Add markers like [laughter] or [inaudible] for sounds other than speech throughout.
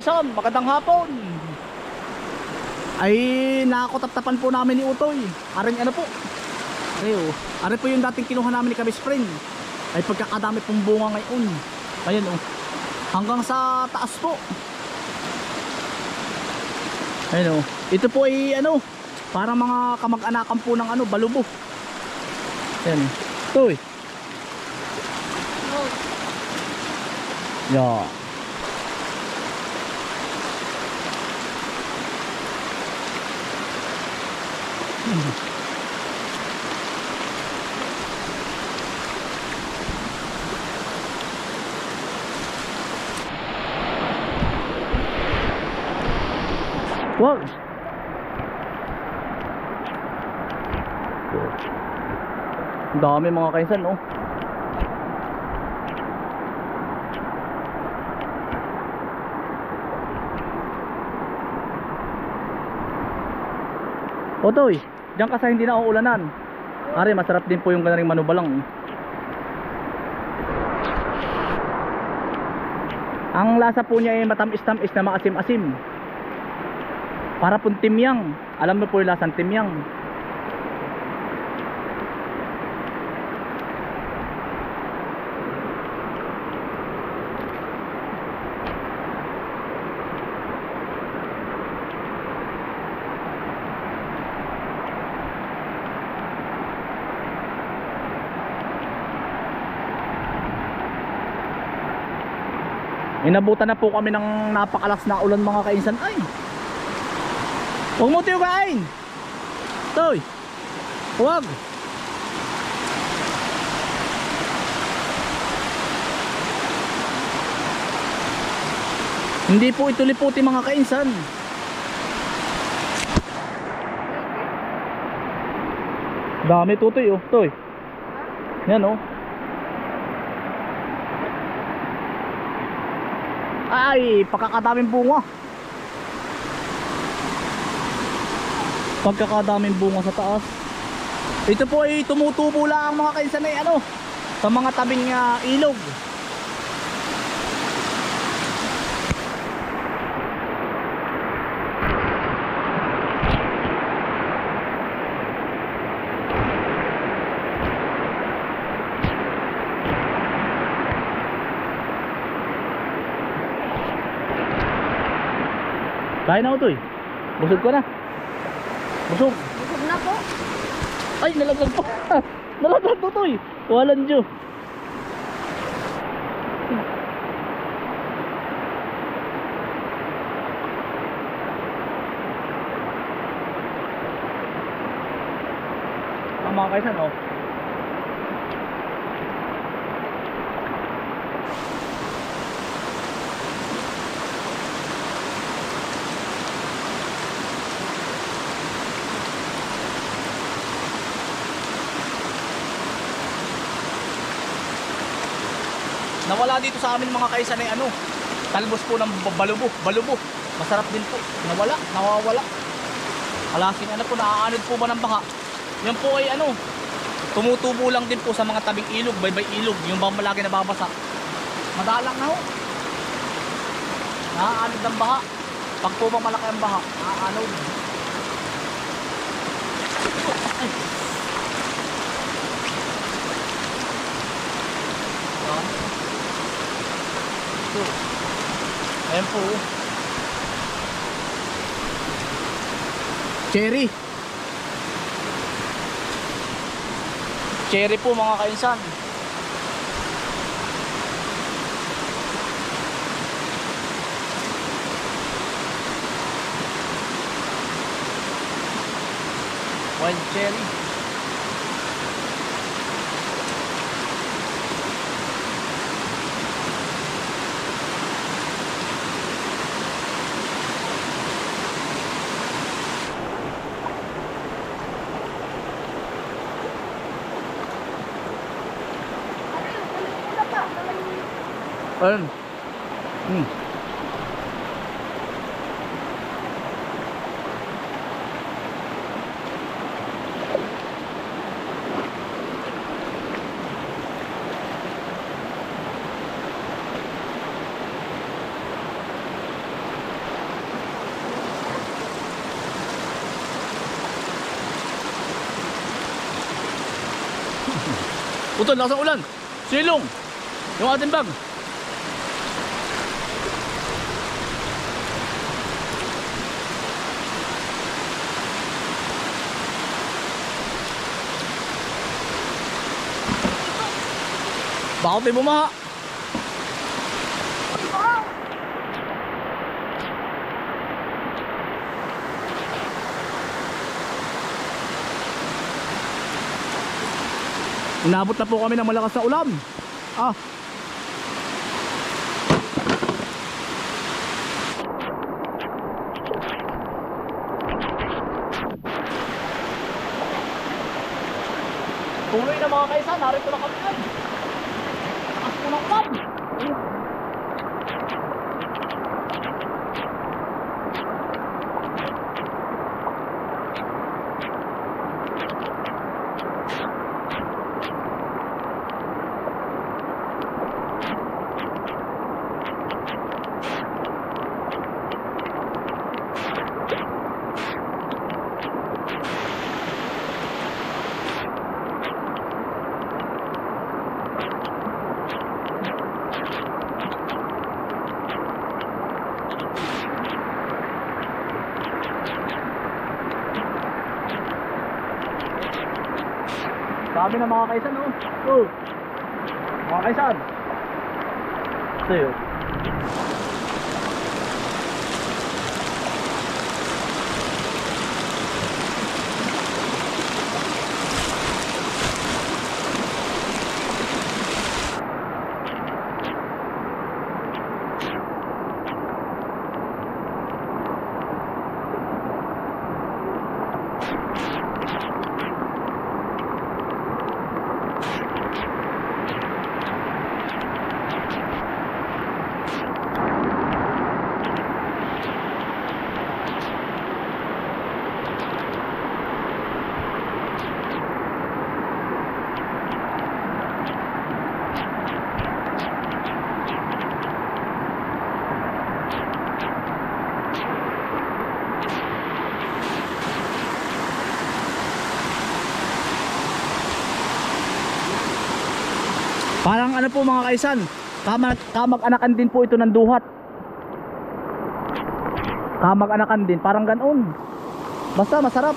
Son, magandang hapon. Ay, nakakotap-tapan po namin ni Utoy. Aring ano po. Ayo, ari po yung dating kinuha namin ni Kabis Friend. Ay pagkakadami pong bunga ngayon. Ayan oh. Hanggang sa taas po. Ayan oh. Ito po ay ano, para mga kamag-anakan po ng ano, balubo. Ayan. Utoy. Yeah. Ang Dami mga kaisan, oh. Otoy, diyan ka sa hindi na uulanan. Ari, masarap din po yung ganaring manubalang. Ang lasa po niya ay matamis-tamis na maasim-asim. Para pong timyang. Alam mo po yung lasang timyang. Inabutan na po kami ng napakalas na ulan mga kainsan. Ay! Huwag mo tayo kain! Toy! Huwag! Hindi po ito liputi mga kainsan. Dami tutoy oh, toy. Yan oh. Ay, pagkakadaming bunga. Pagkakadaming bunga sa taas. Ito po ay tumutubo lang mga kainsan ay ano, sa mga tabing ah, ilog. Kain na ito eh. Busog ka na. Busog. Busog na po. Ay, nalaglag pa. [laughs] nalaglag to to eh. Walang Diyo. Ang mga kaisan, oh. Nawala dito sa amin mga kaisan ay ano, talbos po ng balubo, balubo. Masarap din po. Nawala, nawawala. Alasing ano po, naaanod po ba ng baha? Yan po ay ano, tumutubo lang din po sa mga tabing ilog, baybay ilog, yung ba malagi nababasa. Madalang na ho. Naaanod ng baha. Pag po bang malaki ang baha, naaanod. Ay. Ito. Ayan po. Cherry. Cherry po mga kainsan. Wild cherry. Ayun. Hmm. [laughs] Utol, lakas ng ulan. Silong. Yung ating bag. Bakit may bumaha? Inabot na po kami ng malakas na ulan. Ah. Tuloy na mga kaisa, narito na kami ay. Takas po ng ulan. Ayun. Dami na mga kaisan, oh. Oh. Mga kaisan. Ito yun. Parang ano po mga kaisan, kamag, kamag-anakan din po ito ng duhat. Kamag-anakan din, parang ganoon. Basta masarap.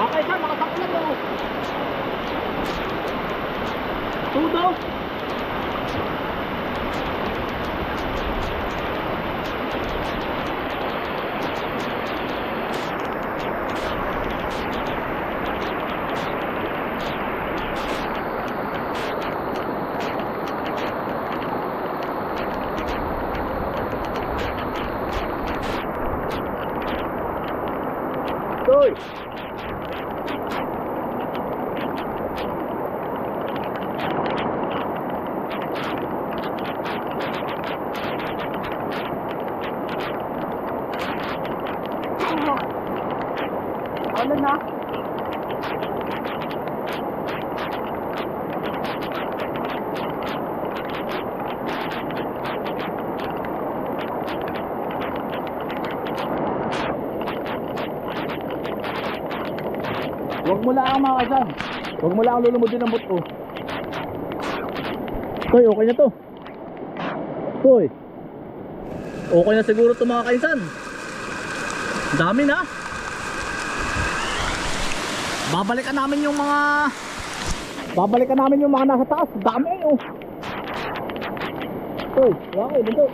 Mga kaisan, nakasakulan mo. Tudo. Toy. Ano na? Huwag mo lang mga kasan. Huwag mo lang lulumudin ang buto. Toy, okay na to. Toy. Okay na siguro to mga kaisan. Dami na. Babalikan namin yung mga Babalikan namin yung mga nasa taas. Dami oh. Toy, okay, dito.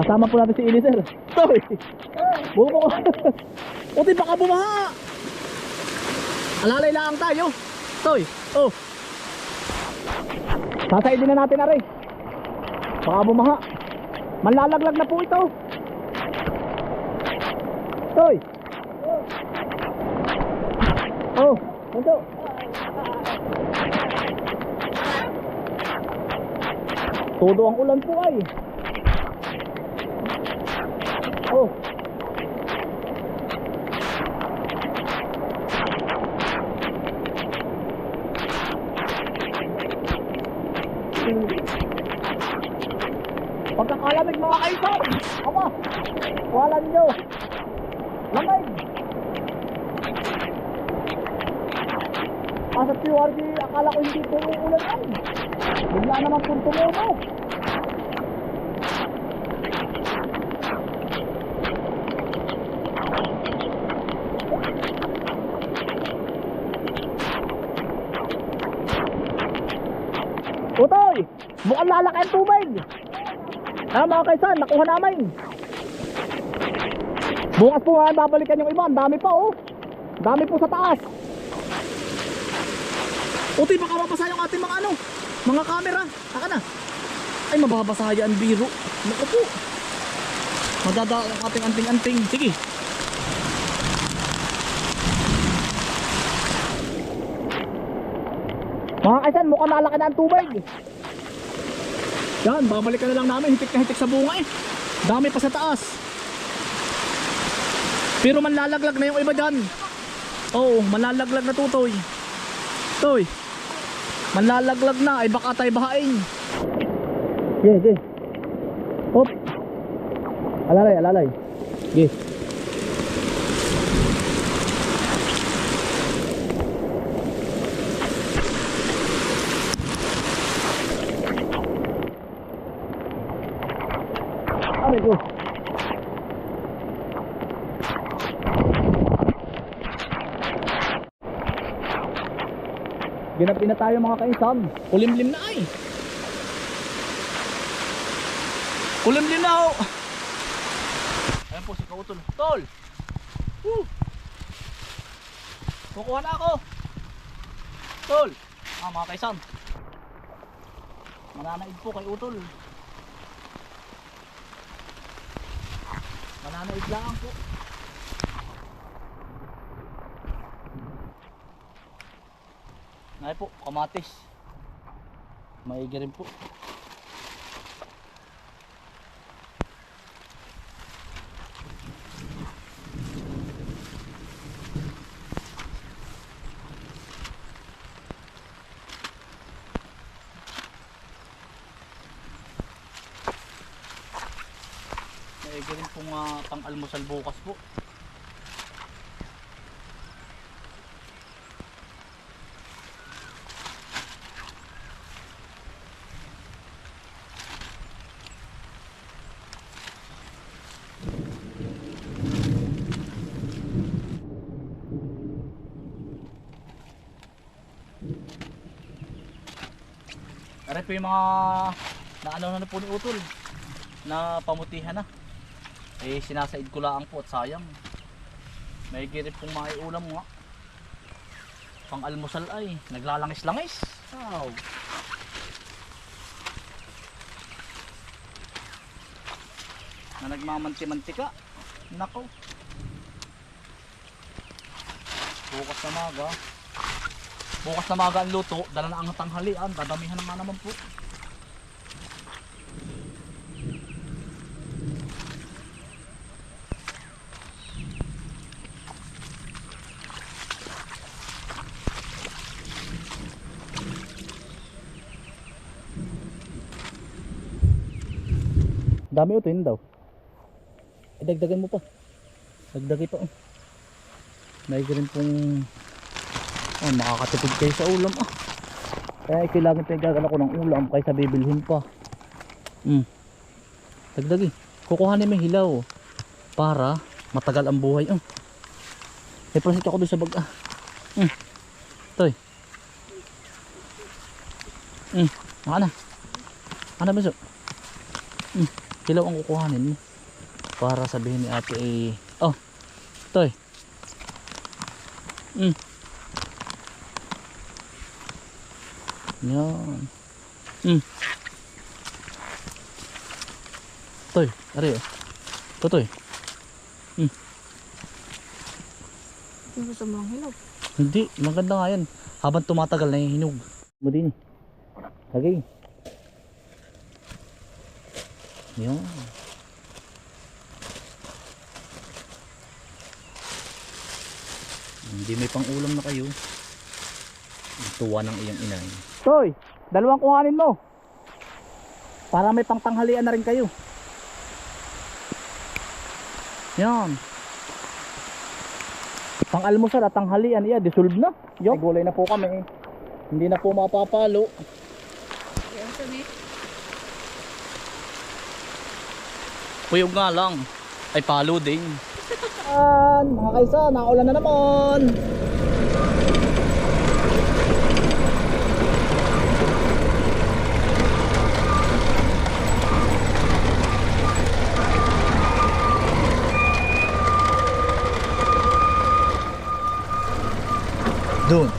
Kasama po natin si Eliezer. Toy. Buko. [laughs] Uti baka bumaha. Alalay lang tayo. Toy. Oh. Sasaidin na natin na rin. Baka bumaha. Manlalaglag na po ito. Toy. Ito. Todo ang ulan po ay. Oh. Asa PRD, akala ko hindi po uulan ay. Bigla naman pong tumuno. Utoy! Mukhang lalaki ang tubig! Ah, mga kaisan, nakuha namin. Bukas po nga, babalikan yung iba. Ang dami pa, oh. Dami po sa taas. Utoy, baka mabasa yung ating mga ano, mga camera. Saka na. Ay, mababasa yan, biro. Naku po. Madada ang ating anting-anting. Sige. Mga kaisan, mukhang lalaki na ang tubig. Yan, babalikan na lang namin. Hitik na hitik sa bunga eh. Dami pa sa taas. Pero manlalaglag na yung iba dyan. Oo, manlalaglag na tutoy. Toy. Manlalaglag na. Ay baka tayo bahain. Yeah, yeah. Hop. Alalay, alalay. Yeah. Aray ko. Ginapi na tayo mga kainsan. Kulimlim na ay. Kulimlim na oh. Ayan po si Kautol. Tol! Woo! Kukuha na ako. Tol! Ah mga kaisan. Mananaid po kay Utol. Mananaid lang po. Nay po, kamatis. Maigi rin po. Maigi rin pong uh, pang-almusal bukas po. Aray po yung mga na ano na po ni Utol na pamutihan na. Eh sinasaid ko lang po at sayang. May girip pong maiulam nga. Pang almusal ay naglalangis-langis. Wow. Na nagmamanti-mantika. Nako. Bukas na maga. Bukas na maga ang luto, dala na ang tanghalian, dadamihan na nga naman po. Dami yun daw. Dagdagan mo pa. Dagdagay pa. Oh. May rin pong Oh, makakatipid kayo sa ulam ah. Kaya kailangan pinagagala ko ng ulam kaysa bibilhin pa. Hmm. Dagdagi. Kukuhanin mo yung hilaw para matagal ang buhay. Oh. May prosit ako doon sa bag ah. Hmm. Toy. Hmm. Maka na. Ano ba Hmm. Hilaw ang kukuhanin mo. Para sabihin ni ate eh. Oh. Toy. Hmm. Yan. Hmm. Toy, ari oh. Totoy. Hindi gusto mo ang hinog. Hindi, maganda nga yan. Habang tumatagal na yung hinog. Mo din. Lagay. Yan. Hindi may pang ulam na kayo. Tuwa ng iyong inay. Toy, dalawang kuhanin mo. Para may pangtanghalian na rin kayo. Yan. Pang almusal at tanghalian, iya, dissolve na. Yo, gulay na po kami. Hindi na po mapapalo. Yan. Puyog nga lang. Ay palo din. Mga kaisa, naulan na naman. Doon,